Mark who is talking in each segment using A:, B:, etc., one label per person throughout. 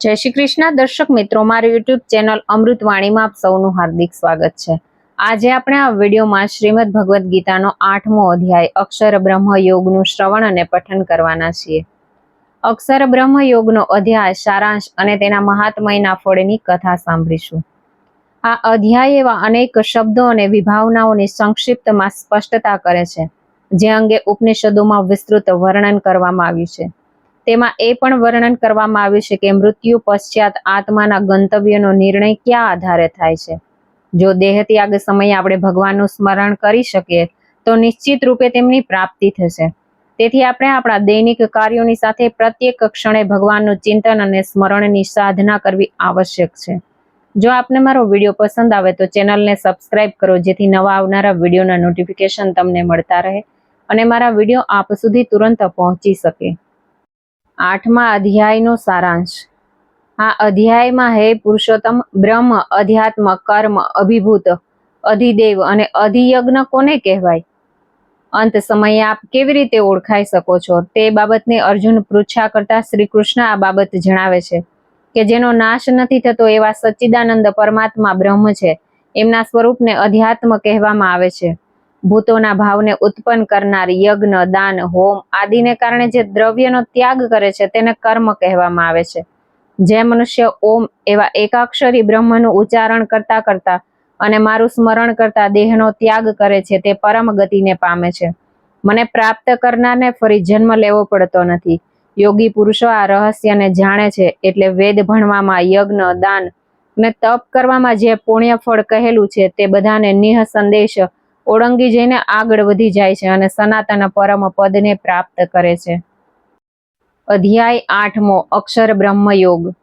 A: જય શ્રી કૃષ્ણ. દર્શક મિત્રો, મારી યુટ્યુબ ચેનલ અમૃતવાણીમાં આપ સૌનું હાર્દિક સ્વાગત છે. આજે આપણે આ વિડીયોમાં શ્રીમદ ભગવદ્ ગીતાનો આઠમો અધ્યાય, અક્ષર બ્રહ્મ યોગનું શ્રવણ અને પઠન કરવાના છીએ. અક્ષર બ્રહ્મ યોગનો અધ્યાય, સારાંશ અને તેના મહાત્મયના ફળની કથા સાંભળીશું. આ અધ્યાય એવા અનેક શબ્દો અને વિભાવનાઓની સંક્ષિપ્તમાં સ્પષ્ટતા કરે છે, જે અંગે ઉપનિષદોમાં વિસ્તૃત વર્ણન કરવામાં આવ્યું છે. તેમાં એ પણ વર્ણન કરવામાં આવ્યું છે કે મૃત્યુ પશ્ચાત આત્માના ગંતવ્યનો નિર્ણય ક્યાં આધારે થાય છે. જો દેહત્યાગ સમયે આપણે ભગવાનનું સ્મરણ કરી શકીએ, તો નિશ્ચિત રૂપે તેમની પ્રાપ્તિ થશે. તેથી આપણે આપણા દૈનિક કાર્યોની સાથે પ્રત્યેક ક્ષણે ભગવાનનું ચિંતન અને સ્મરણની સાધના કરવી આવશ્યક છે. જો આપને મારો વીડિયો પસંદ આવે, તો ચેનલને સબસ્ક્રાઇબ કરો, જેથી નવા આવનારા વિડીયોના નોટિફિકેશન તમને મળતા રહે અને મારા વીડિયો આપ સુધી તુરંત પહોંચી શકે. આઠમા અધ્યાયનો સારાંશ. આ અધ્યાયમાં હે પુરુષોત્તમ, બ્રહ્મ, અધ્યાત્મ, કર્મ, અભિભૂત, અધિદેવ અને અધિયજ્ઞ કોને કહેવાય? અંત સમયે આપ કેવી રીતે ઓળખાઈ શકો છો? તે બાબતને અર્જુન પૃચ્છા કરતા શ્રી કૃષ્ણ આ બાબત જણાવે છે કે જેનો નાશ નથી થતો એવા સચ્ચિદાનંદ પરમાત્મા બ્રહ્મ છે. એમના સ્વરૂપને અધ્યાત્મ કહેવામાં આવે છે. ભૂતોના ભાવને ઉત્પન્ન કરનાર યજ્ઞ, દાન, હોમ આદિને કારણે જે દ્રવ્યનો ત્યાગ કરે છે તેને કર્મ કહેવામાં આવે છે. જે મનુષ્ય ઓમ એવા એકાક્ષરી બ્રહ્મનું ઉચ્ચારણ કરતા કરતા અને મારું સ્મરણ કરતા દેહનો ત્યાગ કરે છે તે પરમ ગતિને પામે છે. મને પ્રાપ્ત કરનારને ફરી જન્મ લેવો પડતો નથી. યોગી પુરુષો આ રહસ્યને જાણે છે એટલે વેદ ભણવામાં યજ્ઞ, દાન ને તપ કરવામાં જે પુણ્ય ફળ કહેલું છે તે બધાને નિહ સંદેશ ઓળંગી જઈને આગળ વધી જાય છે અને સનાતન પરમ પદને પ્રાપ્ત કરે છે. અધ્યાય આઠમો, અક્ષર બ્રહ્મ યોગ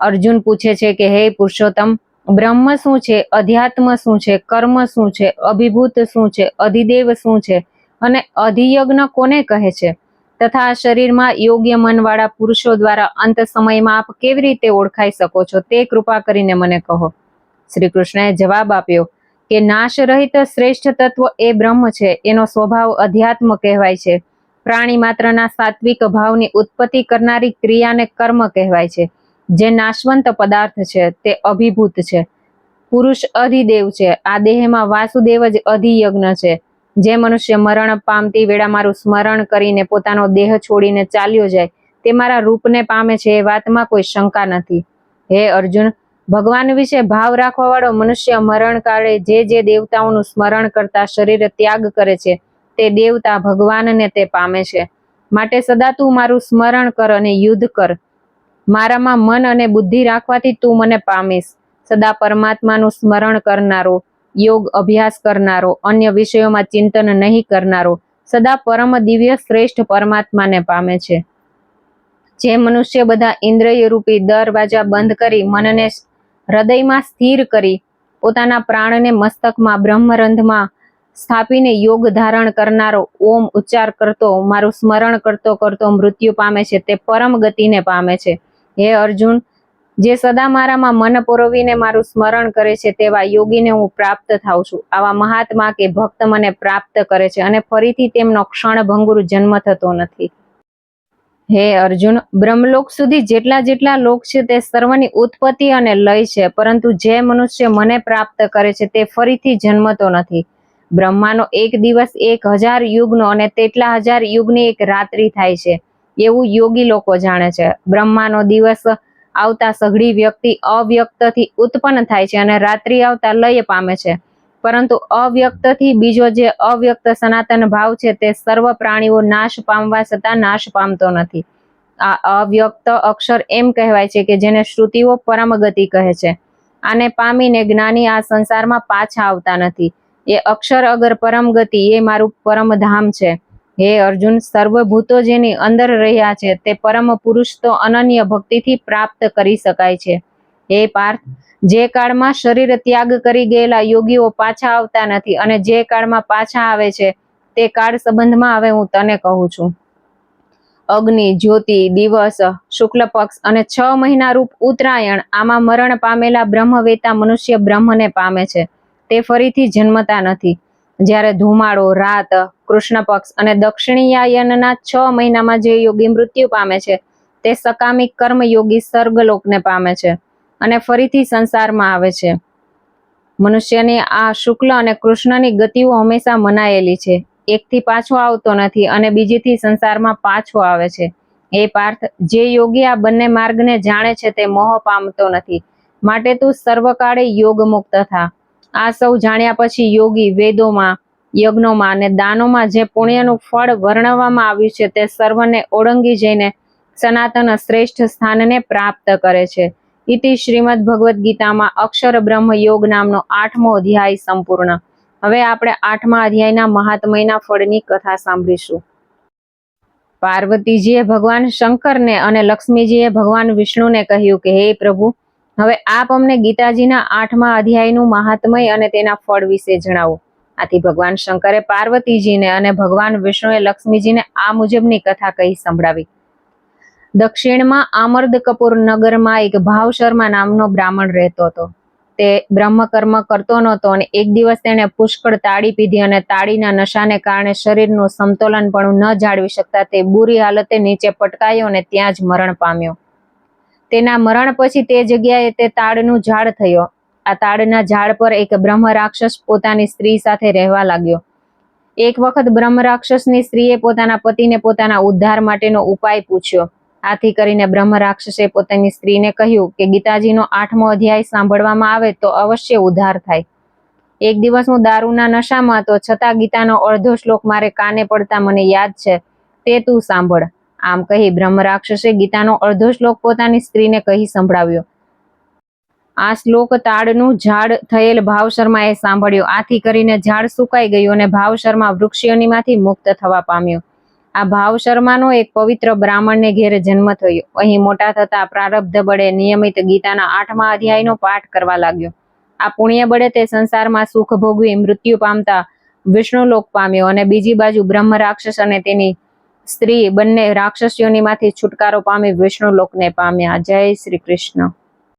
A: અર્જુન પૂછે છે કે, હે પુરુષોત્તમ, બ્રહ્મ શું છે? અધ્યાત્મ શું છે? કર્મ શું છે? અભિભૂત શું છે? અધિદેવ શું છે? અને અધિયજ્ઞ કોને કહે છે? તથા શરીરમાં યોગ્ય મનવાળા પુરુષો દ્વારા અંત સમયમાં આપ કેવી રીતે ઓળખાઈ શકો છો? તે કૃપા કરીને મને કહો. શ્રી કૃષ્ણએ જવાબ આપ્યો કે નાશ રહિત શ્રેષ્ઠ તત્વ એ બ્રહ્મ છે, એનો સ્વભાવ અધ્યાત્મ કહેવાય છે. પ્રાણી માત્રના સાત્વિક ભાવની ઉત્પત્તિ કરનારી ક્રિયાને કર્મ કહેવાય છે. જે નાશવંત પદાર્થ છે, તે અભિભૂત છે. પુરુષ અધિદેવ છે, આ દેહમાં વાસુદેવ જ અધિયજ્ઞ છે. જે મનુષ્ય મરણ, પામતી વેળા મારું સ્મરણ કરીને પોતાનો દેહ છોડીને ચાલ્યો જાય, તે મારા રૂપને પામે છે એ વાતમાં કોઈ શંકા નથી. હે અર્જુન ભગવાન વિશે ભાવ રાખવા વાળો મનુષ્ય મરણ કાળે જે જે દેવતાઓનું સ્મરણ કરતા શરીર ત્યાગ કરે છે, તે દેવતા ભગવાનને તે પામે છે. માટે સદા તું મારું સ્મરણ કર અને યુદ્ધ કર. મારામાં મન અને બુદ્ધિ રાખવાથી તું મને પામીશ. સદા પરમાત્માનું સ્મરણ કરનારો, યોગ અભ્યાસ કરનારો, અન્ય વિષયોમાં ચિંતન નહીં કરનારો, સદા પરમ દિવ્ય શ્રેષ્ઠ પરમાત્માને પામે છે. જે મનુષ્ય બધા ઇન્દ્રિય રૂપી દરવાજા બંધ કરી મનને હૃદયમાં સ્થિર કરી પોતાના પ્રાણને મસ્તકમાં, બ્રહ્મરંધમાં સ્થાપીને યોગ ધારણ કરનારો ઓમ ઉચ્ચાર કરતો, મારું સ્મરણ કરતો કરતો મૃત્યુ પામે છે, તે પરમ ગતિને પામે છે. હે અર્જુન, જે સદા મારામાં મન પરોવીને મારું સ્મરણ કરે છે, તેવા યોગીને હું પ્રાપ્ત થાઉં છું. આવા મહાત્મા કે ભક્ત મને પ્રાપ્ત કરે છે અને ફરીથી તેમનો ક્ષણભંગુર જન્મ થતો નથી. હે અર્જુન, બ્રહ્મલોક સુધી જેટલા જેટલા લોક છે તે સર્વની ઉત્પત્તિ અને લય છે, પરંતુ જે મનુષ્ય મને પ્રાપ્ત કરે છે તે ફરીથી જન્મતો નથી. બ્રહ્માનો એક દિવસ એક હજાર યુગનો અને તેટલા હજાર યુગની એક રાત્રિ થાય છે, એવું યોગી લોકો જાણે છે. બ્રહ્માનો દિવસ આવતા સઘળી વ્યક્તિ અવ્યક્તથી ઉત્પન્ન થાય છે અને રાત્રિ આવતા લય પામે છે. પરંતુ અવ્યક્તથી બીજો જે અવ્યક્ત સનાતન ભાવ છે તે સર્વ પ્રાણીઓ નાશ પામવા છતાં નાશ પામતો નથી. આ અવ્યક્ત અક્ષર એમ કહેવાય છે કે જેને શ્રુતિઓ પરમ ગતિ કહે છે. આને પામીને જ્ઞાની આ સંસારમાં પાછા આવતા નથી. એ અક્ષર અગર પરમ ગતિ એ મારું પરમ ધામ છે. હે અર્જુન, સર્વભૂતો જેની અંદર રહ્યા છે તે પરમ પુરુષ તો અનન્ય ભક્તિથી પ્રાપ્ત કરી શકાય છે. હે પાર્થ, જે કાળમાં શરીર ત્યાગ કરી ગયેલા યોગીઓ પાછા આવતા નથી અને જે કાળમાં પાછા આવે છે, તે કાળ સંબંધમાં હવે હું તને કહું છું. અગ્નિ, જ્યોતિ, દિવસ, શુક્લ પક્ષ અને છ મહિના રૂપ ઉત્તરાયણ આમાં મરણ પામેલા બ્રહ્મવેતા મનુષ્ય બ્રહ્મને પામે છે. તે ફરીથી જન્મતા નથી. જ્યારે ધુમાડો, રાત, કૃષ્ણ પક્ષ અને દક્ષિણીયાયનના છ મહિનામાં જે યોગી મૃત્યુ પામે છે, તે સકામિક કર્મયોગી સર્ગલોકને પામે છે. અને ફરીથી સંસારમાં આવે છે. મનુષ્યની આ શુક્લ અને કૃષ્ણની ગતિઓ હંમેશા મનાયેલી છે. એકથી પાછો આવતો નથી અને બીજીથી સંસારમાં પાછો આવે છે. એ પાર્થ, જે યોગી આ બંને માર્ગને જાણે છે તે મોહ પામતો નથી. માટે તું સર્વકાળે યોગ મુક્ત થા. આ સૌ જાણ્યા પછી યોગી વેદોમાં, યજ્ઞોમાં અને દાનોમાં જે પુણ્યનું ફળ વર્ણવવામાં આવ્યું છે તે સર્વને ઓળંગી જઈને સનાતન શ્રેષ્ઠ સ્થાનને પ્રાપ્ત કરે છે. ઇતિ શ્રીમદ ભગવદ્ ગીતામાં અક્ષર બ્રહ્મ યોગ નામનો આઠમો અધ્યાય સંપૂર્ણ. હવે આપણે આઠમા અધ્યાયના મહાત્મયના ફળની કથા સાંભળીશું. પાર્વતીજીએ ભગવાન શંકરને અને લક્ષ્મીજીએ ભગવાન વિષ્ણુને કહ્યું કે, હે પ્રભુ, હવે આપ અમને ગીતાજીના આઠમા અધ્યાયનું મહાત્મય અને તેના ફળ વિશે જણાવો. આથી ભગવાન શંકરે પાર્વતીજીને અને ભગવાન વિષ્ણુએ લક્ષ્મીજીને આ મુજબની કથા કહી સંભળાવી. દક્ષિણમાં આમર્દ કપૂર નગરમાં એક ભાવ શર્મા નામનો બ્રાહ્મણ રહેતો હતો. તે બ્રહ્મકર્મ કરતો નહોતો અને એક દિવસ તેણે પુષ્કળ તાળી પીધી અને તાળીના નશાને કારણે શરીરનું સમતોલન પણ ન જાળવી શકતા તે બુરી હાલતે નીચે પટકાયો અને ત્યાં જ મરણ પામ્યો. તેના મરણ પછી તે જગ્યાએ તે તાળનું ઝાડ થયો. આ તાડના ઝાડ પર એક બ્રહ્મ રાક્ષસ પોતાની સ્ત્રી સાથે રહેવા લાગ્યો. એક વખત બ્રહ્મ રાક્ષસની સ્ત્રીએ પોતાના પતિને પોતાના ઉદ્ધાર માટેનો ઉપાય પૂછ્યો. આથી કરીને બ્રહ્મ રાક્ષસે પોતાની સ્ત્રીને કહ્યું કે ગીતાજીનો આઠમો અધ્યાય સાંભળવામાં આવે તો અવશ્ય ઉદ્ધાર થાય. એક દિવસ હું દારૂના નશામાં હતો, છતાં ગીતાનો અડધો શ્લોક મારે કાને પડતા મને યાદ છે, તે તું સાંભળ. આમ કહી બ્રહ્મ રાક્ષસે ગીતાનો અડધો શ્લોક પોતાની સ્ત્રીને કહી સંભળાવ્યો. આ શ્લોક તાડનું ઝાડ થયેલ ભાવ શર્માએ સાંભળ્યો. આથી કરીને ઝાડ સુકાઈ ગયું અને ભાવ શર્મા વૃક્ષયોનીમાંથી મુક્ત થવા પામ્યો. આ ભાવ શર્માનો એક પવિત્ર બ્રાહ્મણને ઘેરે જન્મ થયો. અહીં મોટા થતા પ્રારબ્ધ બળે નિયમિત ગીતાના આઠમા અધ્યાયનો પાઠ કરવા લાગ્યો. આ પુણ્ય બળે તે સંસારમાં સુખ ભોગવી મૃત્યુ પામતા વિષ્ણુ લોક પામ્યો અને બીજી બાજુ બ્રહ્મ રાક્ષસ અને તેની સ્ત્રી બંને રાક્ષસીઓનીમાંથી છુટકારો પામી વિષ્ણુ લોકને પામ્યા. જય શ્રી કૃષ્ણ.